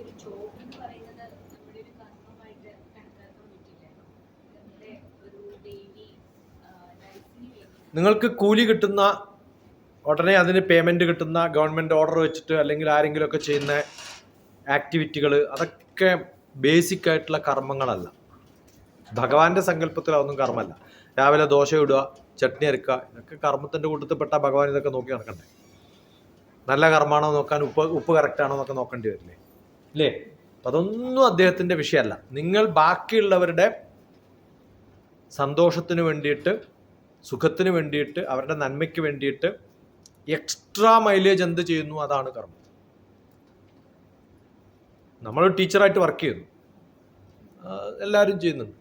ഒരു ജോബ് എന്ന് പറയുന്നത് നമ്മുടെ ഒരു കർമ്മമായിട്ട് കണക്കാക്കാൻ പറ്റില്ല നമ്മുടെ ഒരു ഡെയിലി ലൈഫിന് വേണ്ടി. നിങ്ങൾക്ക് കൂലി കിട്ടുന്ന ഉടനെ അതിന് പേയ്മെന്റ് കിട്ടുന്ന ഗവൺമെന്റ് ഓർഡർ വെച്ചിട്ട് അല്ലെങ്കിൽ ആരെങ്കിലുമൊക്കെ ചെയ്യുന്ന ആക്ടിവിറ്റികൾ അതൊക്കെ ബേസിക് ആയിട്ടുള്ള കർമ്മങ്ങളല്ല. ഭഗവാന്റെ സങ്കല്പത്തിൽ അതൊന്നും കർമ്മമല്ല. രാവിലെ ദോശ ഇടുക ചട്നി അരക്കുക ഇതൊക്കെ കർമ്മത്തിന്റെ കൂട്ടത്തിൽപ്പെട്ട ഭഗവാൻ ഇതൊക്കെ നോക്കി നടക്കണ്ടേ? നല്ല കർമ്മമാണോ നോക്കാൻ ഉപ്പ് ഉപ്പ് കറക്റ്റ് ആണോ എന്നൊക്കെ നോക്കേണ്ടി വരില്ലേ? അപ്പൊ അതൊന്നും അദ്ദേഹത്തിന്റെ വിഷയമല്ല. നിങ്ങൾ ബാക്കിയുള്ളവരുടെ സന്തോഷത്തിന് വേണ്ടിയിട്ട് സുഖത്തിന് വേണ്ടിയിട്ട് അവരുടെ നന്മയ്ക്ക് വേണ്ടിയിട്ട് എക്സ്ട്രാ മൈലേജ് എന്ത് ചെയ്യുന്നു? അതാണ് കർമ്മം. നമ്മൾ ടീച്ചറായിട്ട് വർക്ക് ചെയ്യുന്നു. എല്ലാവരും ചെയ്യുന്നുണ്ട്.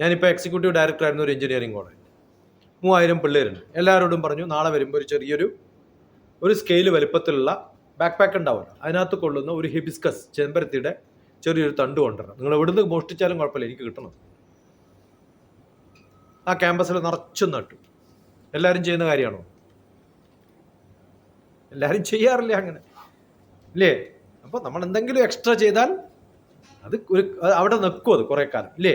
ഞാനിപ്പോൾ എക്സിക്യൂട്ടീവ് ഡയറക്ടർ ആയിരുന്നു ഒരു എഞ്ചിനീയറിംഗ് കോളേജ് മൂവായിരം പിള്ളേരുണ്ട്. എല്ലാവരോടും പറഞ്ഞു നാളെ വരുമ്പോൾ ഒരു ചെറിയൊരു ഒരു സ്കെയിൽ വലിപ്പത്തിലുള്ള ബാക്ക് പാക്ക് ഉണ്ടാവുമല്ലോ അതിനകത്ത് കൊള്ളുന്ന ഒരു ഹിബിസ്കസ് ചെമ്പരത്തിയുടെ ചെറിയൊരു തണ്ട് കൊണ്ടുവരണം. നിങ്ങൾ എവിടുന്ന് മോഷ്ടിച്ചാലും കുഴപ്പമില്ല എനിക്ക് കിട്ടണം. ആ ക്യാമ്പസിൽ നിറച്ചും നട്ടു. എല്ലാവരും ചെയ്യുന്ന കാര്യമാണോ? എല്ലാവരും ചെയ്യാറില്ല അങ്ങനെ? ഇല്ലേ? അപ്പോൾ നമ്മൾ എന്തെങ്കിലും എക്സ്ട്രാ ചെയ്താൽ അത് ഒരു അവിടെ നിൽക്കും അത് കുറേ കാലം. ഇല്ലേ?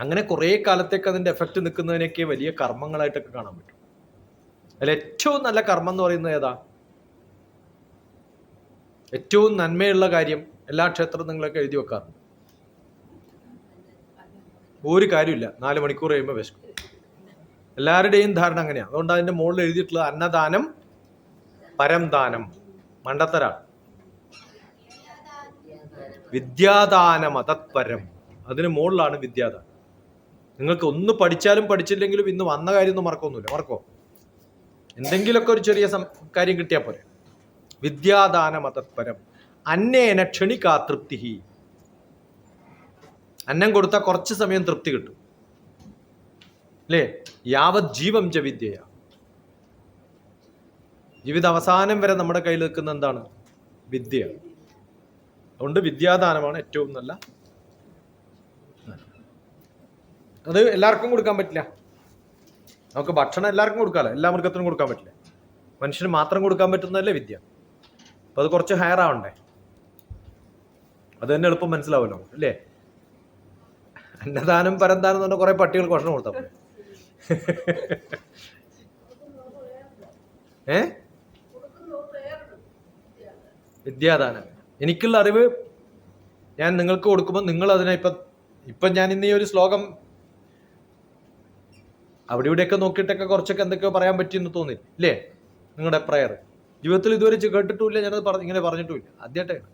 അങ്ങനെ കുറേ കാലത്തേക്ക് അതിന്റെ എഫക്റ്റ് നിൽക്കുന്നതിനൊക്കെ വലിയ കർമ്മങ്ങളായിട്ടൊക്കെ കാണാൻ പറ്റും. അതിൽ ഏറ്റവും നല്ല കർമ്മം എന്ന് പറയുന്നത് ഏതാ? ഏറ്റവും നന്മയുള്ള കാര്യം എല്ലാ ക്ഷേത്രവും നിങ്ങളൊക്കെ എഴുതി വെക്കാറുണ്ട്. ഒരു കാര്യമില്ല നാല് മണിക്കൂർ കഴിയുമ്പോൾ വിശക്കും. എല്ലാവരുടെയും ധാരണ അങ്ങനെയാണ് അതുകൊണ്ട് അതിന്റെ മുകളിൽ എഴുതിയിട്ടുള്ളത് അന്നദാനം പരംദാനം മണ്ടത്തരാണ് വിദ്യാദാനം അതത്പരം. അതിന് മുകളിലാണ് വിദ്യാദാനം. നിങ്ങൾക്ക് ഒന്ന് പഠിച്ചാലും പഠിച്ചില്ലെങ്കിലും ഇന്ന് വന്ന കാര്യമൊന്നും മറക്കൊന്നുമില്ല. മറക്കോ എന്തെങ്കിലുമൊക്കെ ഒരു ചെറിയ കാര്യം കിട്ടിയാൽ പോരെ. വിദ്യാദാനം മതത്പരം അന്നേന ക്ഷണിക്കാ തൃപ്തി അന്നം കൊടുത്താൽ കുറച്ച് സമയം തൃപ്തി കിട്ടും. അല്ലേ യാവത് ജീവം ച വിദ്യയ. ജീവിത അവസാനം വരെ നമ്മുടെ കയ്യിൽ നിൽക്കുന്ന എന്താണ്? വിദ്യ. അതുകൊണ്ട് വിദ്യാദാനമാണ് ഏറ്റവും നല്ല അത് എല്ലാവർക്കും കൊടുക്കാൻ പറ്റില്ല. നമുക്ക് ഭക്ഷണം എല്ലാവർക്കും കൊടുക്കാമല്ലോ എല്ലാ മൃഗത്തിനും കൊടുക്കാൻ പറ്റില്ല. മനുഷ്യന് മാത്രം കൊടുക്കാൻ പറ്റുന്നതല്ലേ വിദ്യ. അപ്പൊ അത് കുറച്ച് ഹയർ ആവണ്ടേ? അത് തന്നെ എളുപ്പം മനസ്സിലാവുമല്ലോ അല്ലേ? അന്നദാനം പരന്താനം എന്ന് പറഞ്ഞ കുറെ പട്ടികൾ ഭക്ഷണം കൊടുത്താൽ ഏ? വിദ്യാദാനം. എനിക്കുള്ള അറിവ് ഞാൻ നിങ്ങൾക്ക് കൊടുക്കുമ്പോൾ നിങ്ങൾ അതിനെ ഇപ്പം ഇപ്പം ഞാൻ ഇന്ന് ഈ ഒരു ശ്ലോകം അവിടെ ഇവിടെയൊക്കെ നോക്കിയിട്ടൊക്കെ കുറച്ചൊക്കെ എന്തൊക്കെയോ പറയാൻ പറ്റിയെന്ന് തോന്നി. ഇല്ലേ? നിങ്ങളുടെ പ്രയർ ജീവിതത്തിൽ ഇതുവരെ കേട്ടിട്ടുമില്ല ഞാനത് പറഞ്ഞു ഇങ്ങനെ പറഞ്ഞിട്ടുമില്ല. ആദ്യമായിട്ടാണ്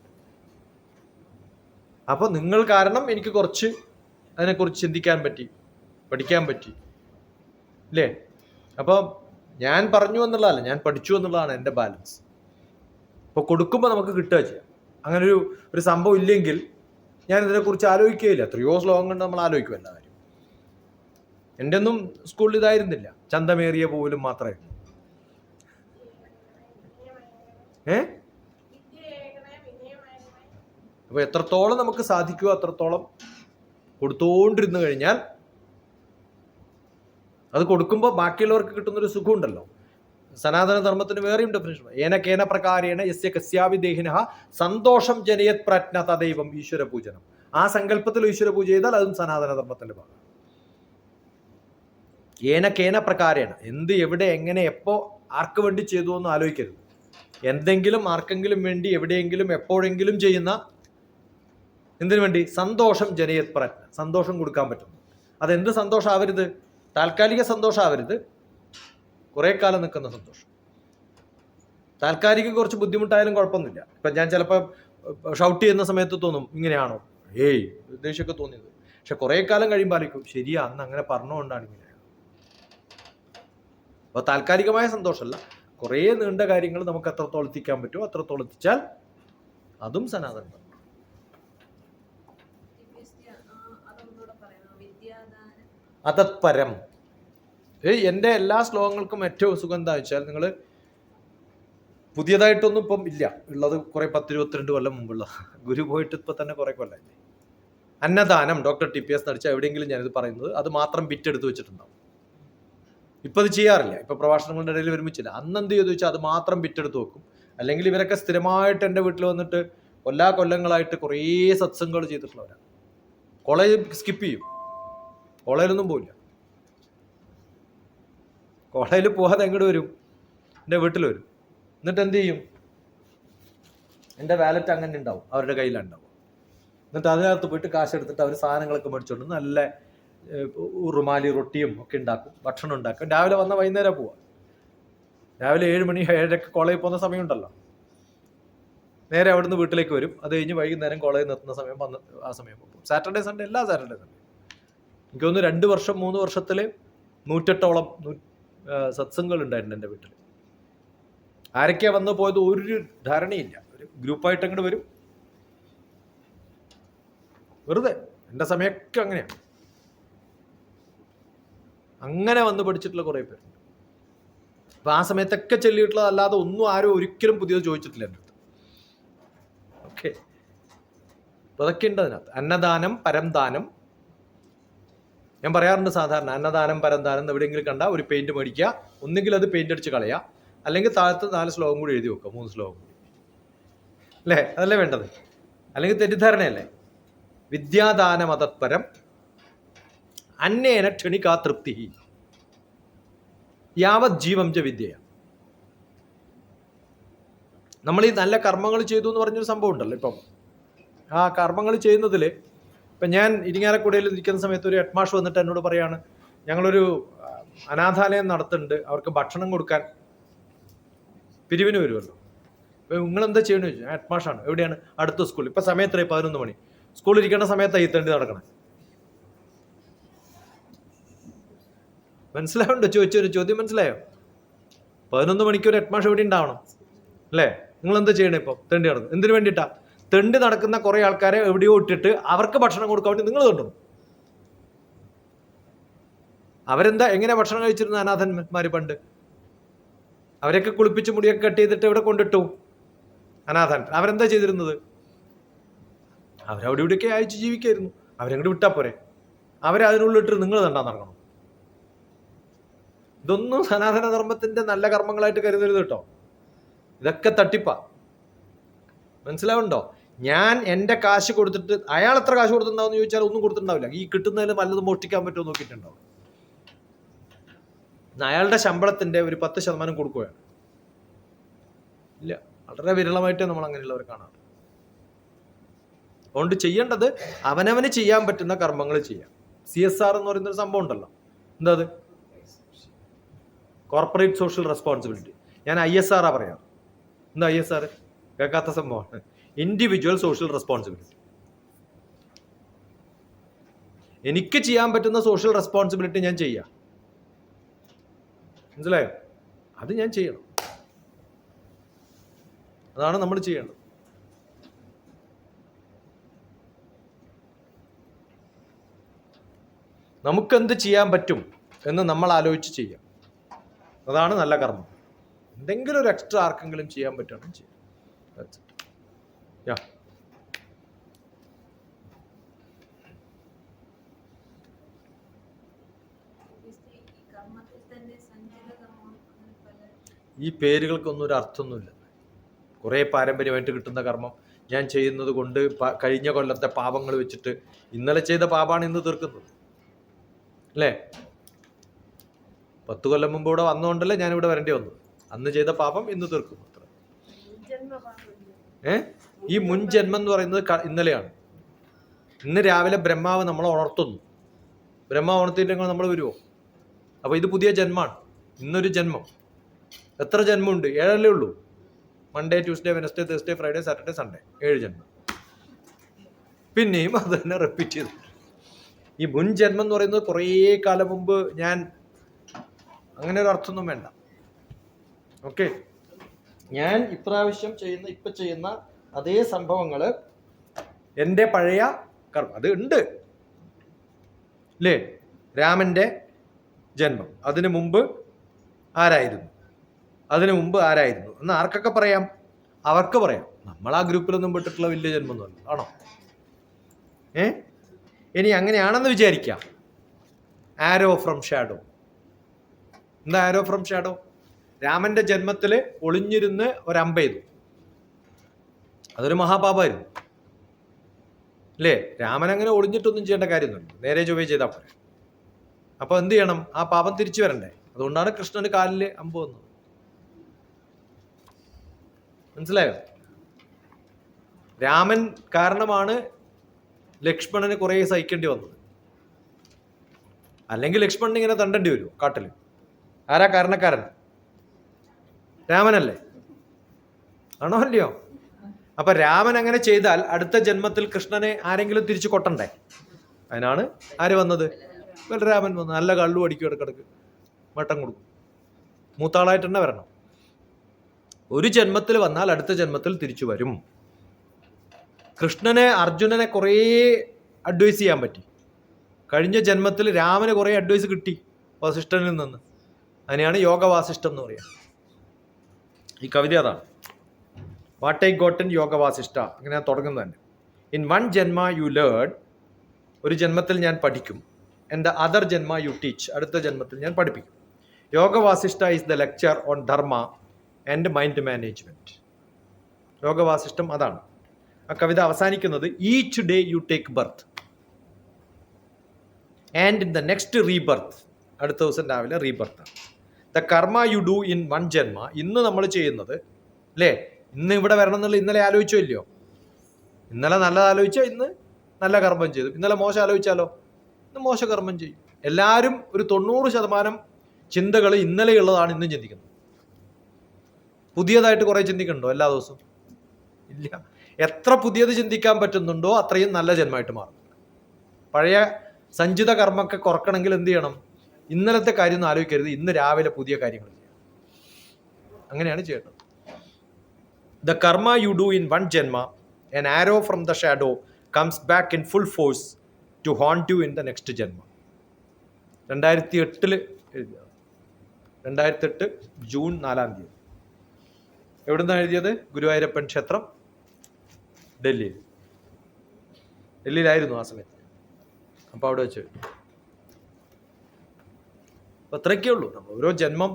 അപ്പോൾ നിങ്ങൾ കാരണം എനിക്ക് കുറച്ച് അതിനെക്കുറിച്ച് ചിന്തിക്കാൻ പറ്റി പഠിക്കാൻ പറ്റി. ഇല്ലേ? അപ്പോൾ ഞാൻ പറഞ്ഞു എന്നുള്ളതല്ല ഞാൻ പഠിച്ചു എന്നുള്ളതാണ് എന്റെ ബാലൻസ് അപ്പോൾ കൊടുക്കുമ്പോൾ നമുക്ക് കിട്ടുക ചെയ്യാം. അങ്ങനെ ഒരു ഒരു സംഭവം ഇല്ലെങ്കിൽ ഞാൻ ഇതിനെക്കുറിച്ച് ആലോചിക്കുകയില്ല. എത്രയോ ശ്ലോകം കൊണ്ട് നമ്മൾ ആലോചിക്കും എല്ലാ കാര്യം എന്റെ ഒന്നും സ്കൂളിൽ ഇതായിരുന്നില്ല. ചന്തമേറിയ പോലും മാത്രമായിരുന്നു. ഏ? അപ്പൊ എത്രത്തോളം നമുക്ക് സാധിക്കുമോ അത്രത്തോളം കൊടുത്തോണ്ടിരുന്നു കഴിഞ്ഞാൽ അത് കൊടുക്കുമ്പോൾ ബാക്കിയുള്ളവർക്ക് കിട്ടുന്നൊരു സുഖമുണ്ടല്ലോ. സനാതന ധർമ്മത്തിന് വേറെയും ഡെഫിനേഷൻ ഏന പ്രകാരേണ യസ്യ കസ്യാവി ദേഹിന സന്തോഷം ജനയത് പ്രജ്ഞ തദൈവം ഈശ്വര പൂജനം. ആ സങ്കല്പത്തിൽ ഈശ്വര പൂജ ചെയ്താൽ അതും സനാതന ധർമ്മത്തിന്റെ ഭാഗം. ഏന കേന പ്രകാരേണ. എന്ത് എവിടെ എങ്ങനെ എപ്പോ ആർക്ക് വേണ്ടി ചെയ്തു എന്ന് ആലോചിക്കരുത്. എന്തെങ്കിലും ആർക്കെങ്കിലും വേണ്ടി എവിടെയെങ്കിലും എപ്പോഴെങ്കിലും ചെയ്യുന്ന എന്തിനു വേണ്ടി? സന്തോഷം ജനയത് സന്തോഷം കൊടുക്കാൻ പറ്റും. അതെന്ത് സന്തോഷമാവരുത് താൽക്കാലിക സന്തോഷമാവരുത് കുറെ കാലം നിൽക്കുന്ന സന്തോഷം. താൽക്കാലികം കുറച്ച് ബുദ്ധിമുട്ടായാലും കുഴപ്പമൊന്നുമില്ല. ഇപ്പൊ ഞാൻ ചിലപ്പോൾ ഷൗട്ട് ചെയ്യുന്ന സമയത്ത് തോന്നും ഇങ്ങനെയാണോ? ഏയ് ഉദ്ദേശമൊക്കെ തോന്നിയത്. പക്ഷെ കുറെ കാലം കഴിയുമ്പോൾ ആയിരിക്കും ശരിയാ അന്ന് അങ്ങനെ പറഞ്ഞുകൊണ്ടാണ് ഇങ്ങനെ. അപ്പോൾ താൽക്കാലികമായ സന്തോഷമല്ല. കുറേ നീണ്ട കാര്യങ്ങൾ നമുക്ക് എത്രത്തോളം എത്തിക്കാൻ പറ്റുമോ? അത്രത്തോളം എത്തിച്ചാൽ അതും സനാതന അതത്പരം. എന്റെ എല്ലാ ശ്ലോകങ്ങൾക്കും ഏറ്റവും സുഖം എന്താ വെച്ചാൽ നിങ്ങൾ പുതിയതായിട്ടൊന്നും ഇപ്പം ഇല്ല. ഉള്ളത് കുറെ പത്തിരുപത്തിരണ്ട് കൊല്ലം മുമ്പുള്ള. ഗുരു പോയിട്ട് ഇപ്പൊ തന്നെ കുറെ കൊല്ലം അന്നദാനം ഡോക്ടർ ടി പി എസ് നടിച്ച എവിടെയെങ്കിലും ഞാനിത് പറയുന്നത് അത് മാത്രം ബിറ്റ് എടുത്ത് വെച്ചിട്ടുണ്ടാവും. ഇപ്പൊ അത് ചെയ്യാറില്ല. ഇപ്പൊ പ്രഭാഷണങ്ങളുടെ ഇടയിൽ ഒരുമിച്ചില്ല അന്ന് എന്ത് ചെയ്തു വെച്ചാൽ അത് മാത്രം വിറ്റെടുത്ത് വെക്കും. അല്ലെങ്കിൽ ഇവരൊക്കെ സ്ഥിരമായിട്ട് എന്റെ വീട്ടിൽ വന്നിട്ട് കൊല്ലാ കൊല്ലങ്ങളായിട്ട് കുറേ സത്സംഗങ്ങൾ ചെയ്തിട്ടുള്ളവരാണ് കോളേജ് സ്കിപ്പ് ചെയ്യും. കോളേജിലൊന്നും പോയില്ല കോളേജിൽ പോകാതെ എങ്ങോട്ട് വരും? എന്റെ വീട്ടിൽ വരും. എന്നിട്ട് എന്ത് ചെയ്യും? എന്റെ വാലറ്റ് അങ്ങനെ ഉണ്ടാവും. അവരുടെ കയ്യിലുണ്ടാവും എന്നിട്ട് അതിനകത്ത് പോയിട്ട് കാശ് എടുത്തിട്ട് അവർ സാധനങ്ങളൊക്കെ മേടിച്ചോണ്ട് നല്ല ഉറുമാലി റൊട്ടിയും ഒക്കെ ഉണ്ടാക്കും ഭക്ഷണം ഉണ്ടാക്കും. രാവിലെ വന്ന വൈകുന്നേരം പോവാം. രാവിലെ ഏഴ് മണി ഏഴരക്ക് കോളേജിൽ പോകുന്ന സമയമുണ്ടല്ലോ. നേരെ അവിടുന്ന് വീട്ടിലേക്ക് വരും. അത് കഴിഞ്ഞ് വൈകുന്നേരം കോളേജിൽ നിർത്തുന്ന സമയം വന്ന് ആ സമയം പോകും. സാറ്റർഡേ സൺഡേ എല്ലാ സാറ്റർഡേ സൺഡേ. എനിക്ക് തോന്നുന്നു രണ്ട് വർഷം മൂന്ന് വർഷത്തിൽ നൂറ്റെട്ടോളം സത്സംഗങ്ങൾ ഉണ്ടായിട്ടുണ്ട് എന്റെ വീട്ടിൽ. ആരൊക്കെയാ വന്ന് പോയത് ഒരു ധാരണയില്ല. ഒരു ഗ്രൂപ്പായിട്ട് അങ്ങോട്ട് വരും. വെറുതെ. എന്റെ സമയമൊക്കെ അങ്ങനെയാണ്. അങ്ങനെ വന്ന് പഠിച്ചിട്ടുള്ള കുറേ പേരുണ്ട്. അപ്പോൾ ആ സമയത്തൊക്കെ ചെല്ലിയിട്ടുള്ളത് അല്ലാതെ ഒന്നും ആരും ഒരിക്കലും പുതിയത് ചോദിച്ചിട്ടില്ല എന്റെ അടുത്ത്. ഓക്കെ. അതൊക്കെ ഉണ്ട് അതിനകത്ത്. അന്നദാനം പരംദാനം. ഞാൻ പറയാറുണ്ട് സാധാരണ അന്നദാനം പരംദാനം എവിടെയെങ്കിലും കണ്ട ഒരു പെയിന്റ് മേടിക്കുക ഒന്നുകിൽ അത് പെയിന്റ് അടിച്ച് കളയുക അല്ലെങ്കിൽ താഴത്ത് നാല് ശ്ലോകം കൂടി എഴുതി വെക്കുക മൂന്ന് ശ്ലോകം കൂടി. അല്ലേ? അതല്ലേ വേണ്ടത്? അല്ലെങ്കിൽ തെറ്റിദ്ധാരണയല്ലേ? വിദ്യാദാന മതപരം അന്നേന ക്ഷണികാ തൃപ്തി. യാവത് ജീവം ച വിദ്യ. നമ്മൾ ഈ നല്ല കർമ്മങ്ങൾ ചെയ്തു എന്ന് പറഞ്ഞൊരു സംഭവം ഉണ്ടല്ലോ ഇപ്പം. ആ കർമ്മങ്ങൾ ചെയ്യുന്നതിൽ ഇപ്പം ഞാൻ ഇരിങ്ങാലക്കുടയിൽ നിൽക്കുന്ന സമയത്ത് ഒരു ഹെഡ്മാഷ് വന്നിട്ട് എന്നോട് പറയാണ് ഞങ്ങളൊരു അനാഥാലയം നടത്തുന്നുണ്ട് അവർക്ക് ഭക്ഷണം കൊടുക്കാൻ പിരിവിന് വരുമല്ലോ. അപ്പോൾ നിങ്ങൾ എന്താ ചെയ്യണമെന്ന് ചോദിച്ചു ഹെഡ്മാഷാണ്. എവിടെയാണ്? അടുത്ത സ്കൂൾ ഇപ്പം സമയത്രേ പതിനൊന്ന് മണി. സ്കൂളിൽ ഇരിക്കേണ്ട സമയത്താണ് ഈ നടക്കണം. മനസ്സിലാവുണ്ടോ ചോദിച്ചൊരു ചോദ്യം മനസ്സിലായോ? പതിനൊന്ന് മണിക്കൂർ ഒരു ഇവിടെ ഉണ്ടാവണം അല്ലേ? നിങ്ങൾ എന്താ ചെയ്യണേ ഇപ്പോൾ തെണ്ടി നടന്നു. എന്തിനു വേണ്ടിയിട്ടാ? തെണ്ടി നടക്കുന്ന കുറെ ആൾക്കാരെ എവിടെയോ ഇട്ടിട്ട് അവർക്ക് ഭക്ഷണം കൊടുക്കാൻ വേണ്ടി നിങ്ങൾ കണ്ടു അവരെന്താ എങ്ങനെ ഭക്ഷണം കഴിച്ചിരുന്ന അനാഥന്മാര് പണ്ട്? അവരെയൊക്കെ കുളിപ്പിച്ച് മുടിയൊക്കെ കട്ട് ചെയ്തിട്ട് ഇവിടെ കൊണ്ടിട്ടു? അനാഥൻ. അവരെന്താ ചെയ്തിരുന്നത്? അവരവിടെ ഇവിടെയൊക്കെ അയച്ച് ജീവിക്കായിരുന്നു. അവരങ്ങോട്ട് വിട്ടാ പോരെ. അവരതിനുള്ളിട്ട് നിങ്ങൾ തണ്ടാൻ നടക്കണം. ഇതൊന്നും സനാതന ധർമ്മത്തിന്റെ നല്ല കർമ്മങ്ങളായിട്ട് കരുതരുത് കേട്ടോ. ഇതൊക്കെ തട്ടിപ്പാ. മനസ്സിലാവുണ്ടോ ഞാൻ എന്റെ കാശ് കൊടുത്തിട്ട് അയാൾ എത്ര കാശ് കൊടുത്തിട്ടുണ്ടാവും ചോദിച്ചാൽ ഒന്നും കൊടുത്തിട്ടുണ്ടാവില്ല. ഈ കിട്ടുന്നതിൽ വല്ലതും മോഷ്ടിക്കാൻ പറ്റുമോ നോക്കിയിട്ടുണ്ടാവും. അയാളുടെ ശമ്പളത്തിന്റെ ഒരു പത്ത് ശതമാനം കൊടുക്കുകയാണ്. ഇല്ല വളരെ വിരളമായിട്ടേ നമ്മൾ അങ്ങനെയുള്ളവർ കാണാറ് അതുകൊണ്ട് ചെയ്യേണ്ടത് അവനവന് ചെയ്യാൻ പറ്റുന്ന കർമ്മങ്ങൾ ചെയ്യാം സി എസ് ആർ എന്ന് പറയുന്ന ഒരു സംഭവം ഉണ്ടല്ലോ. എന്താ അത്? കോർപ്പറേറ്റ് സോഷ്യൽ റെസ്പോൺസിബിലിറ്റി ഞാൻ ഐ എസ് ആറാ പറയാം. എന്താ ഐ എസ് ആർ കേൾക്കാത്ത സംഭവമാണ്. ഇൻഡിവിജ്വൽ സോഷ്യൽ റെസ്പോൺസിബിലിറ്റി എനിക്ക് ചെയ്യാൻ പറ്റുന്ന സോഷ്യൽ റെസ്പോൺസിബിലിറ്റി ഞാൻ ചെയ്യാം. മനസ്സിലായോ? അത് ഞാൻ ചെയ്യണം. അതാണ് നമ്മൾ ചെയ്യേണ്ടത്. നമുക്കെന്ത് ചെയ്യാൻ പറ്റും എന്ന് നമ്മൾ ആലോചിച്ച് ചെയ്യാം. അതാണ് നല്ല കർമ്മം. എന്തെങ്കിലും ഒരു എക്സ്ട്രാ ആർക്കെങ്കിലും ചെയ്യാൻ പറ്റുകയാണെങ്കിൽ ചെയ്യാം. യാ ഈ പേരുകൾക്കൊന്നും ഒരു അർത്ഥമൊന്നുമില്ല. കുറേ പാരമ്പര്യമായിട്ട് കിട്ടുന്ന കർമ്മം. ഞാൻ ചെയ്യുന്നത് കൊണ്ട് കഴിഞ്ഞ കൊല്ലത്തെ പാപങ്ങൾ വെച്ചിട്ട് ഇന്നലെ ചെയ്ത പാപമാണ് ഇന്ന് തീർക്കുന്നത്. അല്ലേ? പത്ത് കൊല്ലം മുമ്പ് ഇവിടെ വന്നുകൊണ്ടല്ലേ ഇവിടെ വരേണ്ടി വന്നു അന്ന് ചെയ്ത പാപം ഇന്ന് തീർക്കും അത്ര. ഏ? ഈ മുൻ ജന്മം എന്ന് പറയുന്നത് ഇന്നലെയാണ്. ഇന്ന് രാവിലെ ബ്രഹ്മാവ് നമ്മളെ ഉണർത്തുന്നു. ബ്രഹ്മാവ് ഉണർത്തിയിട്ടെങ്കിൽ നമ്മൾ വരുമോ അപ്പോൾ ഇത് പുതിയ ജന്മമാണ്. ഇന്നൊരു ജന്മം. എത്ര ജന്മമുണ്ട്? ഏഴല്ലേ ഉള്ളൂ. Monday Tuesday Wednesday Thursday Friday Saturday Sunday ഏഴ് ജന്മം. പിന്നെയും അത് തന്നെ റിപ്പീറ്റ് ചെയ്തു. ഈ മുൻ ജന്മം എന്ന് പറയുന്നത് കുറേ കാലം മുമ്പ് ഞാൻ അങ്ങനെ ഒരു അർത്ഥമൊന്നും വേണ്ട. ഓക്കെ ഞാൻ ഇപ്രാവശ്യം ചെയ്യുന്ന ഇപ്പൊ ചെയ്യുന്ന അതേ സംഭവങ്ങൾ എന്റെ പഴയ കർമ്മം അത് ഉണ്ട്. അല്ലേ രാമന്റെ ജന്മം. അതിനു മുമ്പ് ആരായിരുന്നു? അതിനു മുമ്പ് ആരായിരുന്നു? എന്ന് ആർക്കൊക്കെ പറയാം? അവർക്ക് പറയാം. നമ്മൾ ആ ഗ്രൂപ്പിലൊന്നും പെട്ടിട്ടുള്ള വലിയ ജന്മം എന്ന് പറഞ്ഞു ആണോ? ഏ? ഇനി അങ്ങനെയാണെന്ന് വിചാരിക്കാം. ആരോ ഫ്രം ഷാഡോ എന്താ ആരോ ഫ്രം ഷാഡോ രാമന്റെ ജന്മത്തിൽ ഒളിഞ്ഞിരുന്ന് ഒരമ്പ ചെയ്തു. അതൊരു മഹാപാപായിരുന്നു അല്ലേ? രാമൻ അങ്ങനെ ഒളിഞ്ഞിട്ടൊന്നും ചെയ്യേണ്ട കാര്യമൊന്നുമില്ല. നേരെ ചൊവ്വേ ചെയ്താൽ പോരെ. അപ്പോൾ എന്ത് ചെയ്യണം? ആ പാപം തിരിച്ചു വരണ്ടേ? അതുകൊണ്ടാണ് കൃഷ്ണന് കാലിൽ അമ്പ് വന്നത്. മനസ്സിലായോ? രാമൻ കാരണമാണ് ലക്ഷ്മണന് കുറേ സഹിക്കേണ്ടി വന്നത്. അല്ലെങ്കിൽ ലക്ഷ്മണൻ ഇങ്ങനെ തണ്ടേണ്ടി വരുമോ കാട്ടിൽ ആരാ കാരണക്കാരൻ? രാമനല്ലേ? ആണോ അല്ലയോ? അപ്പൊ രാമൻ അങ്ങനെ ചെയ്താൽ അടുത്ത ജന്മത്തിൽ കൃഷ്ണനെ ആരെങ്കിലും തിരിച്ചു കൊട്ടണ്ടേ? അതിനാണ് ആര് വന്നത്? ബലരാമൻ വന്നു നല്ല കള്ളു അടിക്കും ഇടക്കിടക്ക് വട്ടം കൊടുക്കും. മൂത്താളായിട്ട് തന്നെ വരണം. ഒരു ജന്മത്തിൽ വന്നാൽ അടുത്ത ജന്മത്തിൽ തിരിച്ചു വരും. കൃഷ്ണനെ അർജുനനെ കുറേ അഡ്വൈസ് ചെയ്യാൻ പറ്റി. കഴിഞ്ഞ ജന്മത്തിൽ രാമന് കുറേ അഡ്വൈസ് കിട്ടി വസിഷ്ഠനിൽ നിന്ന്. അതിനെയാണ് യോഗ വാസിഷ്ഠം എന്ന് പറയുക ഈ കവിത അതാണ്. What I gotten Yoga Vasishtha അങ്ങനെ തുടങ്ങുന്നത് തന്നെ in one janma you learn ഒരു ജന്മത്തിൽ ഞാൻ പഠിക്കും. എന്റെ അതർ ജന്മ യു ടീച്ച് അടുത്ത ജന്മത്തിൽ ഞാൻ പഠിപ്പിക്കും. Yoga Vasishtha is the lecture on dharma and mind management Yoga Vasishtham അതാണ്. ആ കവിത അവസാനിക്കുന്നത് each day you take birth and in the next rebirth അടുത്ത ദിവസം രാവിലെ rebirth the karma you do in one janma ഇന്ന് നമ്മൾ ചെയ്യുന്നത് അല്ലേ ഇന്ന് ഇവിടെ വരണം എന്നുള്ള ഇന്നലെ ആലോചിച്ചോ ഇല്ലയോ? ഇന്നലെ നല്ലത് ആലോചിച്ചോ ഇന്ന് നല്ല കർമ്മം ചെയ്തു. ഇന്നലെ മോശം ആലോചിച്ചാലോ? ഇന്ന് മോശ കർമ്മം ചെയ്യും. എല്ലാവരും ഒരു തൊണ്ണൂറ് ശതമാനം ചിന്തകൾ ഇന്നലെയുള്ളതാണ് ഇന്നും ചിന്തിക്കുന്നത്. പുതിയതായിട്ട് കുറേ ചിന്തിക്കുന്നുണ്ടോ എല്ലാ ദിവസവും? ഇല്ല. എത്ര പുതിയത് ചിന്തിക്കാൻ പറ്റുന്നുണ്ടോ അത്രയും നല്ല ജന്മമായിട്ട് മാറും. പഴയ സഞ്ചിത കർമ്മമൊക്കെ കുറക്കണമെങ്കിൽ എന്ത് ചെയ്യണം? ഇന്നലത്തെ കാര്യം ഒന്നും ആലോചിക്കരുത്. ഇന്ന് രാവിലെ പുതിയ കാര്യങ്ങൾ ചെയ്യാം. അങ്ങനെയാണ് ചെയ്യേണ്ടത്. The karma you do in one janma an arrow from the shadow comes back in full force to haunt you in the next janma. രണ്ടായിരത്തി എട്ടിൽ എഴുതിയ രണ്ടായിരത്തി എട്ട് ജൂൺ നാലാം തീയതി. എവിടുന്നാണ് എഴുതിയത്? ഗുരുവായൂരപ്പൻ ക്ഷേത്രം ഡൽഹിയിൽ. ഡൽഹിയിലായിരുന്നു ആ സമയത്ത്. അപ്പോൾ അവിടെ വെച്ച് അപ്പം അത്രയൊക്കെ ഉള്ളൂ. നമ്മൾ ഓരോ ജന്മം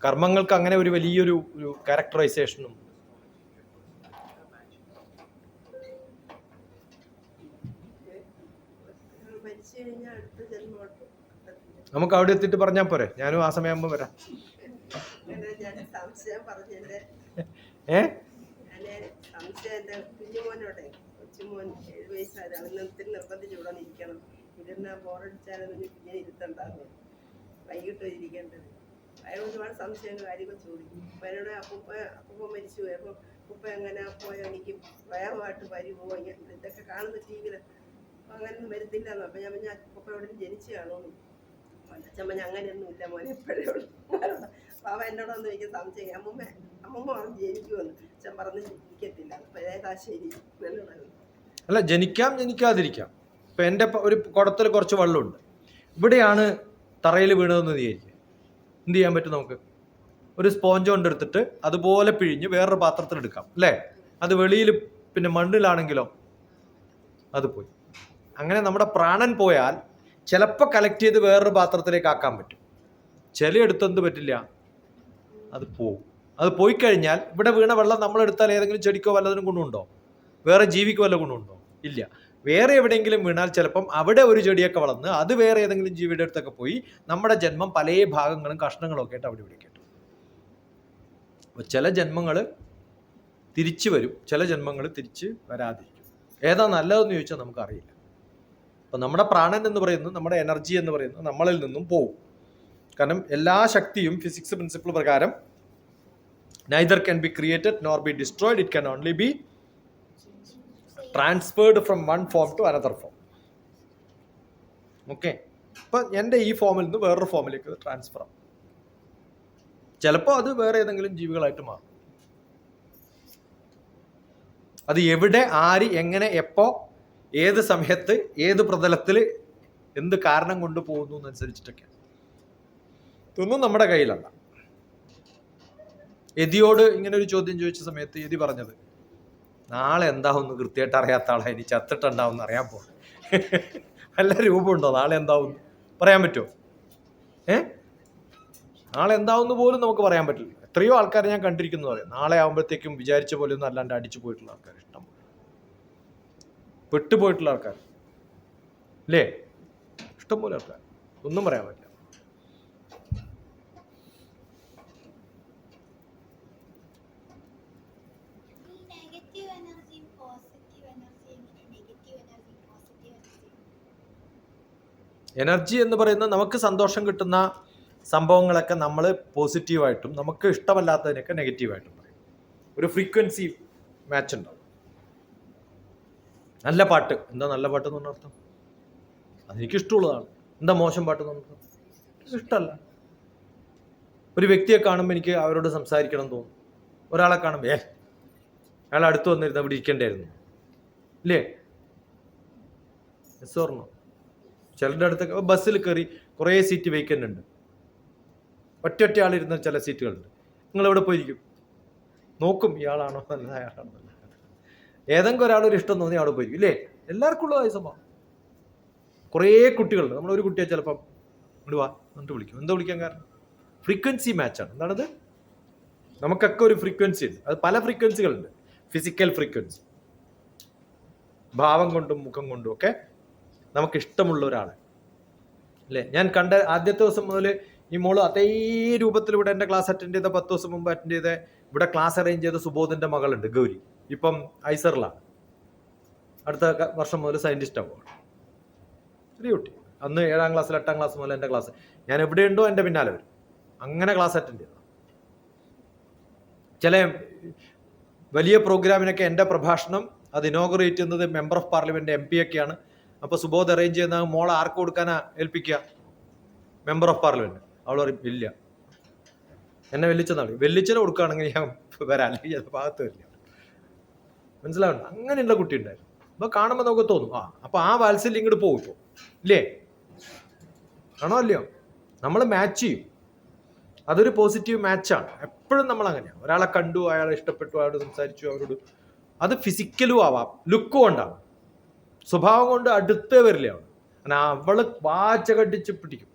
കർമ്മങ്ങൾക്ക് അങ്ങനെ ഒരു വലിയൊരു ഒരു ക്യാരക്ടറൈസേഷനും നമുക്ക് അവിടെ എത്തിയിട്ട് പറഞ്ഞാൽ പോരെ. ഞാനും ആ സമയമാകുമ്പോൾ വരാം. ഏ? നിർബന്ധിച്ചു വൈകിട്ട് ഇരിക്കേണ്ടത്. അയാൾ ഒരുപാട് സംശയങ്ങൾ കാര്യങ്ങൾ ചോദിക്കും. എന്നോട് അപ്പൂപ്പ അപ്പൂപ്പ മരിച്ചു. പോയി അപ്പം ഉപ്പ എങ്ങനെ പോയാൽ എനിക്ക് വേഗമായിട്ട് വരുമോ ഇതൊക്കെ കാണുന്ന ടി വിയിൽ അപ്പം അങ്ങനെയൊന്നും വരുത്തില്ലെന്നു അപ്പം ഞാൻ ഞാൻ ഉപ്പ എവിടെ ജനിച്ചു കാണുമെന്ന്. അച്ഛമ്മ അങ്ങനെയൊന്നും ഇല്ല മോനെ എപ്പോഴേ ഉള്ളൂ. പാവ എന്നോട് വന്ന് എനിക്ക് സംശയം. അമ്മൂമ്മ അമ്മൂമ്മ പറഞ്ഞു ജനിക്കുമെന്ന്. അച്ഛൻ പറഞ്ഞ് ജനിക്കത്തില്ല. അപ്പം ഏതാ ശരി? അല്ല ജനിക്കാം ജനിക്കാതിരിക്കാം. ഇപ്പം എന്റെ ഒരു കുടത്തിൽ കുറച്ച് വെള്ളമുണ്ട്. ഇവിടെയാണ് തറയിൽ വീണതെന്ന് വിചാരിക്കുക. എന്ത് ചെയ്യാൻ പറ്റും നമുക്ക്? ഒരു സ്പോഞ്ച് കൊണ്ടെടുത്തിട്ട് അതുപോലെ പിഴിഞ്ഞ് വേറൊരു പാത്രത്തിൽ എടുക്കാം അല്ലേ? അത് വെളിയിൽ പിന്നെ മണ്ണിലാണെങ്കിലോ അത് പോയി. അങ്ങനെ നമ്മുടെ പ്രാണൻ പോയാൽ ചിലപ്പോൾ കളക്ട് ചെയ്ത് വേറൊരു പാത്രത്തിലേക്ക് ആക്കാൻ പറ്റും. ചില എന്ത് പറ്റില്ല? അത് പോകും അത് പോയി കഴിഞ്ഞാൽ ഇവിടെ വീണ വെള്ളം നമ്മളെടുത്താൽ ഏതെങ്കിലും ചെടിക്കോ വല്ലതിനും ഗുണമുണ്ടോ? വേറെ ജീവിക്ക് വല്ല ഗുണമുണ്ടോ? ഇല്ല. വേറെ എവിടെയെങ്കിലും വീണാൽ ചിലപ്പം അവിടെ ഒരു ചെടിയൊക്കെ വളർന്ന് അത് വേറെ ഏതെങ്കിലും ജീവിയുടെ അടുത്തൊക്കെ പോയി നമ്മുടെ ജന്മം പല ഭാഗങ്ങളും കഷ്ണങ്ങളും ഒക്കെ ആയിട്ട് അവിടെ ഇവിടെ കേട്ടു. ചില ജന്മങ്ങൾ തിരിച്ചു വരും ചില ജന്മങ്ങൾ തിരിച്ച് വരാതിരിക്കും. ഏതാ നല്ലതെന്ന് ചോദിച്ചാൽ നമുക്കറിയില്ല. അപ്പം നമ്മുടെ പ്രാണൻ എന്ന് പറയുന്നത് നമ്മുടെ എനർജി എന്ന് പറയുന്നത് നമ്മളിൽ നിന്നും പോവും. കാരണം എല്ലാ ശക്തിയും ഫിസിക്സ് പ്രിൻസിപ്പിൾ പ്രകാരം neither can be created nor be destroyed it can only be transferred from one form to another form okay അപ്പം എന്റെ ഈ ഫോമിൽ നിന്ന് വേറൊരു ഫോമിലേക്ക് ട്രാൻസ്ഫർ ആവും. ചിലപ്പോൾ അത് വേറെ ഏതെങ്കിലും ജീവികളായിട്ട് മാറും. അത് എവിടെ ആര് എങ്ങനെ എപ്പോ ഏത് സമയത്ത് ഏത് പ്രതലത്തിൽ എന്ത് കാരണം കൊണ്ട് പോകുന്നു എന്നനുസരിച്ചിട്ടൊക്കെ ഇതൊന്നും നമ്മുടെ കയ്യിലല്ല. എതിയോട് ഇങ്ങനെ ഒരു ചോദ്യം ചോദിച്ച സമയത്ത് എതി പറഞ്ഞത് നാളെ എന്താവുമെന്ന് കൃത്യമായിട്ട് അറിയാത്ത ആളാണ് ഇനി ചത്തിട്ടുണ്ടാവും അറിയാൻ പോകും നല്ല രൂപമുണ്ടോ? നാളെ എന്താവും പറയാൻ പറ്റുമോ ഏ? നാളെ എന്താവുമെന്ന് പോലും നമുക്ക് പറയാൻ പറ്റില്ല. എത്രയോ ആൾക്കാരെ ഞാൻ കണ്ടിരിക്കുന്നു പറയാം നാളെ ആകുമ്പോഴത്തേക്കും വിചാരിച്ച പോലെ ഒന്നും അല്ലാണ്ട് അടിച്ചു പോയിട്ടുള്ള ആൾക്കാർ ഇഷ്ടം പെട്ടുപോയിട്ടുള്ള ആൾക്കാർ അല്ലേ ഇഷ്ടംപോലെ ആൾക്കാർ ഒന്നും പറയാൻ പറ്റില്ല. എനർജി എന്ന് പറയുന്നത് നമുക്ക് സന്തോഷം കിട്ടുന്ന സംഭവങ്ങളൊക്കെ നമ്മൾ പോസിറ്റീവായിട്ടും നമുക്ക് ഇഷ്ടമല്ലാത്തതിനൊക്കെ നെഗറ്റീവായിട്ടും പറയും. ഒരു ഫ്രീക്വൻസി മാച്ച് ഉണ്ടാവും. നല്ല പാട്ട്. എന്താ നല്ല പാട്ട് എന്ന് പറഞ്ഞ അർത്ഥം? അതെനിക്ക് ഇഷ്ടമുള്ളതാണ് എന്താ മോശം പാട്ട് എന്ന് പറഞ്ഞ ഇഷ്ടമല്ല. ഒരു വ്യക്തിയെ കാണുമ്പോൾ എനിക്ക് അവരോട് സംസാരിക്കണം തോന്നും. ഒരാളെ കാണുമ്പോൾ ഏ അയാൾ അടുത്ത് വന്നിരുന്ന ഇവിടെ ഇരിക്കേണ്ടായിരുന്നു ഇല്ലേ? എസ് ഓർണോ ചിലരുടെ അടുത്തൊക്കെ ബസ്സിൽ കയറി കുറേ സീറ്റ് വേക്കന്റ് ഉണ്ട്. ഒറ്റ ഒറ്റ ആളിരുന്ന ചില സീറ്റുകളുണ്ട് നിങ്ങൾ എവിടെ പോയിരിക്കും? നോക്കും ഇയാളാണോ അല്ല അയാളാണോ. ഏതെങ്കിലും ഒരാളൊരു ഇഷ്ടം തോന്നി അവിടെ പോയിരിക്കും ഇല്ലേ? എല്ലാവർക്കും ഉള്ളതായ സംഭവം. കുറേ കുട്ടികളുണ്ട്. നമ്മളൊരു കുട്ടിയെ ചിലപ്പം ഇങ്ങോട്ട് വാ എന്നിട്ട് വിളിക്കും. എന്താ വിളിക്കാൻ കാരണം? ഫ്രീക്വൻസി മാച്ചാണ് എന്താണത്? നമുക്കൊക്കെ ഒരു ഫ്രീക്വൻസി ഉണ്ട്. അത് പല ഫ്രീക്വൻസികളുണ്ട് ഫിസിക്കൽ ഫ്രീക്വൻസി ഭാവം കൊണ്ടും മുഖം കൊണ്ടും ഒക്കെ നമുക്ക് ഒരാളെ അല്ലേ? ഞാൻ കണ്ട ആദ്യത്തെ ദിവസം മുതൽ ഈ മോൾ അതേ രൂപത്തിൽ ഇവിടെ എന്റെ ക്ലാസ് അറ്റൻഡ് ചെയ്ത പത്ത് ദിവസം മുമ്പ് അറ്റൻഡ് ചെയ്ത ഇവിടെ ക്ലാസ് അറേഞ്ച് ചെയ്ത സുബോധിന്റെ മകളുണ്ട് ഗൗരി. ഇപ്പം ഐസറിലാണ് അടുത്ത വർഷം മുതൽ സയന്റിസ്റ്റ് ആവുകയാണ് ചെറിയ കുട്ടി. അന്ന് ഏഴാം ക്ലാസ്സിൽ എട്ടാം ക്ലാസ് മുതൽ എന്റെ ക്ലാസ്. ഞാൻ എവിടെയുണ്ടോ എന്റെ പിന്നാലെ വരും. അങ്ങനെ ക്ലാസ് അറ്റൻഡ് ചെയ്തു ചില വലിയ പ്രോഗ്രാമിനൊക്കെ എന്റെ പ്രഭാഷണം അത് ഇനോഗ്രേറ്റ് ചെയ്യുന്നത് member of parliament M P ഒക്കെയാണ് അപ്പോൾ സുബോധ് അറേഞ്ച് ചെയ്യുന്ന മോളെ ആർക്ക് കൊടുക്കാനാ ഏൽപ്പിക്കുക? മെമ്പർ ഓഫ് പാർലമെന്റ് അവൾ പറയും ഇല്ല. എന്നെ വെല്ലിച്ചെന്നാണ് വെല്ലിച്ചനെ കൊടുക്കുകയാണെങ്കിൽ ഞാൻ വരാം. അല്ലെങ്കിൽ ഭാഗത്ത് വരില്ല. മനസ്സിലാവണം അങ്ങനെയുള്ള കുട്ടി ഉണ്ടായിരുന്നു. അപ്പോൾ കാണുമ്പോൾ നമുക്ക് തോന്നും ആ അപ്പോൾ ആ വാത്സല്യം ഇങ്ങോട്ട് പോകും ഇപ്പോൾ ഇല്ലേ? ആണോ അല്ലയോ നമ്മൾ മാച്ച് ചെയ്യും. അതൊരു പോസിറ്റീവ് മാച്ചാണ് എപ്പോഴും നമ്മൾ അങ്ങനെയാണ് ഒരാളെ കണ്ടു അയാളെ ഇഷ്ടപ്പെട്ടു അയാളോട് സംസാരിച്ചു അവരോട്. അത് ഫിസിക്കലും ആവാം. ലുക്കും കൊണ്ടാണ് സ്വഭാവം കൊണ്ട് അടുത്തേ വരില്ല അവൾ അങ്ങനെ അവൾ വാച്ച കടിച്ച് പിടിക്കും.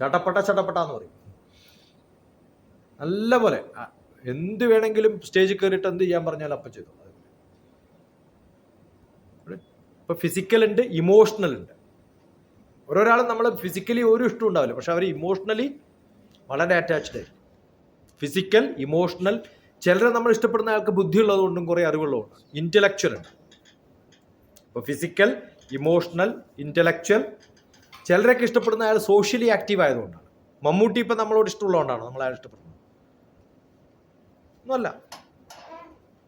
ചട്ടപ്പട്ട ചട്ടപ്പട്ട എന്ന് പറയും. നല്ല പോലെ. എന്ത് വേണമെങ്കിലും സ്റ്റേജിൽ കയറിയിട്ട് എന്ത് ചെയ്യാൻ പറഞ്ഞാൽ അപ്പം ചെയ്തു ഇപ്പൊ ഫിസിക്കൽ ഉണ്ട് ഇമോഷണൽ ഉണ്ട്. ഓരോരാളും നമ്മൾ ഫിസിക്കലി ഒരു ഇഷ്ടം ഉണ്ടാവില്ല. പക്ഷെ അവർ ഇമോഷണലി വളരെ അറ്റാച്ച്ഡ് ആയിരിക്കും ഫിസിക്കൽ ഇമോഷണൽ ചിലരെ നമ്മൾ ഇഷ്ടപ്പെടുന്ന ആൾക്ക് ബുദ്ധിയുള്ളതുകൊണ്ടും കുറേ അറിവുള്ളതുകൊണ്ടും. ഇന്റലക്ച്വൽ ഉണ്ട്. ഇപ്പോൾ ഫിസിക്കൽ ഇമോഷണൽ ഇന്റലക്ച്വൽ ചിലരൊക്കെ ഇഷ്ടപ്പെടുന്ന അയാൾ സോഷ്യലി ആക്റ്റീവ് ആയതുകൊണ്ടാണ്. മമ്മൂട്ടി ഇപ്പം നമ്മളോട് ഇഷ്ടമുള്ളതുകൊണ്ടാണ് നമ്മൾ അയാൾ ഇഷ്ടപ്പെടുന്നത്. ഒന്നുമല്ല.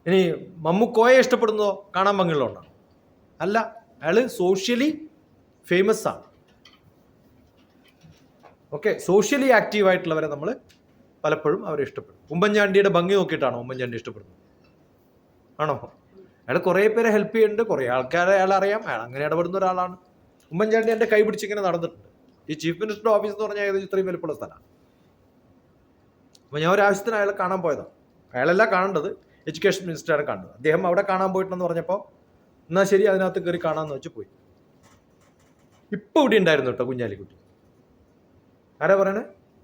ഇനി മമ്മൂക്കോയെ ഇഷ്ടപ്പെടുന്നതോ കാണാൻ ഭംഗിയുള്ളതുകൊണ്ടാണ്. അല്ല അയാൾ സോഷ്യലി ഫേമസ് ആണ്. ഓക്കെ സോഷ്യലി ആക്റ്റീവ് ആയിട്ടുള്ളവരെ നമ്മൾ പലപ്പോഴും അവരെ ഇഷ്ടപ്പെടും. ഉമ്മൻചാണ്ടിയുടെ ഭംഗി നോക്കിയിട്ടാണോ ഉമ്മൻചാണ്ടി ഇഷ്ടപ്പെടുന്നത്? ആണോ? അയാൾ കുറേ പേരെ ഹെൽപ്പ് ചെയ്യുന്നുണ്ട് കുറേ ആൾക്കാരെ അയാൾ അറിയാം. അയാൾ അങ്ങനെ ഇടപെടുന്ന ഒരാളാണ്. ഉമ്മൻചാണ്ടി എന്റെ കൈ പിടിച്ച് ഇങ്ങനെ നടന്നിട്ടുണ്ട്. ഈ ചീഫ് മിനിസ്റ്റർ ഓഫീസ് എന്ന് പറഞ്ഞാൽ ഏകദേശം ഇത്രയും വലുപ്പമുള്ള സ്ഥലമാണ്. അപ്പോൾ ഞാൻ ഒരു ആവശ്യത്തിന് അയാളെ കാണാൻ പോയതാണ്. അയാളല്ല കാണേണ്ടത് എഡ്യൂക്കേഷൻ മിനിസ്റ്ററെ കണ്ടത് അദ്ദേഹം അവിടെ കാണാൻ പോയിട്ടെന്ന് പറഞ്ഞപ്പോൾ എന്നാൽ ശരി അതിനകത്ത് കയറി കാണാമെന്ന് വെച്ച് പോയി. ഇപ്പോൾ ഇവിടെ ഉണ്ടായിരുന്നു കേട്ടോ കുഞ്ഞാലിക്കുട്ടി. ആരാ പറയണേ?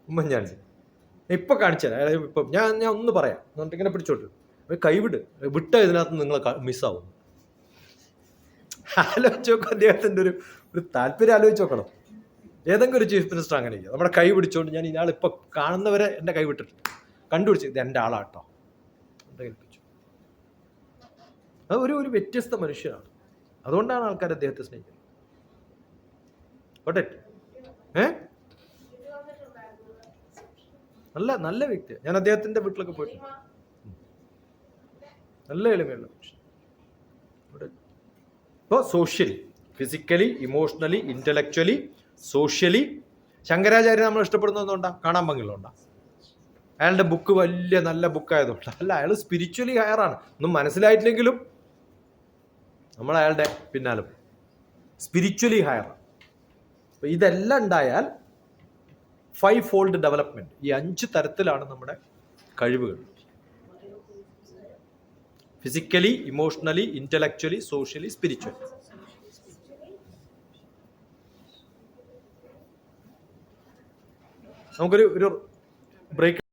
ഉമ്മൻചാണ്ടി. ഇപ്പൊ അതായത് ഇപ്പം ഞാൻ ഞാൻ ഒന്ന് പറയാം. എന്നിട്ട് ഇങ്ങനെ പിടിച്ചോട്ട്. കൈവിട് വിട്ട ഇതിനകത്ത് നിങ്ങൾ മിസ്സാവും ആലോചിച്ച് നോക്കും അദ്ദേഹത്തിന്റെ ഒരു ഒരു താല്പര്യം ആലോചിച്ച് നോക്കണം ഏതെങ്കിലും ഒരു ചീഫ് മിനിസ്റ്റർ അങ്ങനെ ചെയ്യും നമ്മുടെ കൈ പിടിച്ചുകൊണ്ട് ഞാൻ ഇയാൾ ഇപ്പൊ കാണുന്നവരെ എന്റെ കൈ വിട്ടിട്ടുണ്ട്. കണ്ടുപിടിച്ച് ഇത് എന്റെ ആളാട്ടോ. ഏൽപ്പിച്ചു. അത് ഒരു ഒരു വ്യത്യസ്ത മനുഷ്യനാണ്. അതുകൊണ്ടാണ് ആൾക്കാർ അദ്ദേഹത്തെ സ്നേഹിക്കുന്നത്. It? ഏ? നല്ല നല്ല വ്യക്തി ഞാൻ അദ്ദേഹത്തിന്റെ വീട്ടിലൊക്കെ പോയിട്ടുണ്ട്. നല്ല എളിമയുള്ള മനുഷ്യൻ. ഇപ്പോൾ socially physically emotionally intellectually socially Shankaracharya നമ്മൾ ഇഷ്ടപ്പെടുന്നതുകൊണ്ടാണ് കാണാൻ ഭംഗിയുള്ളതുകൊണ്ടാണ് അയാളുടെ ബുക്ക് വലിയ നല്ല ബുക്കായതുകൊണ്ട് അല്ല അയാൾ സ്പിരിച്വലി ഹയറാണ് ഒന്നും മനസ്സിലായിട്ടില്ലെങ്കിലും നമ്മൾ അയാളുടെ പിന്നാലും സ്പിരിച്വലി ഹയറാണ് അപ്പോൾ ഇതെല്ലാം ഉണ്ടായാൽ ഫൈവ് ഫോൾഡ് ഡെവലപ്മെന്റ് ഈ അഞ്ച് തരത്തിലാണ് നമ്മുടെ കഴിവുകൾ. Physically emotionally intellectually socially spiritually നമുക്കൊരു ഒരു ബ്രേക്ക്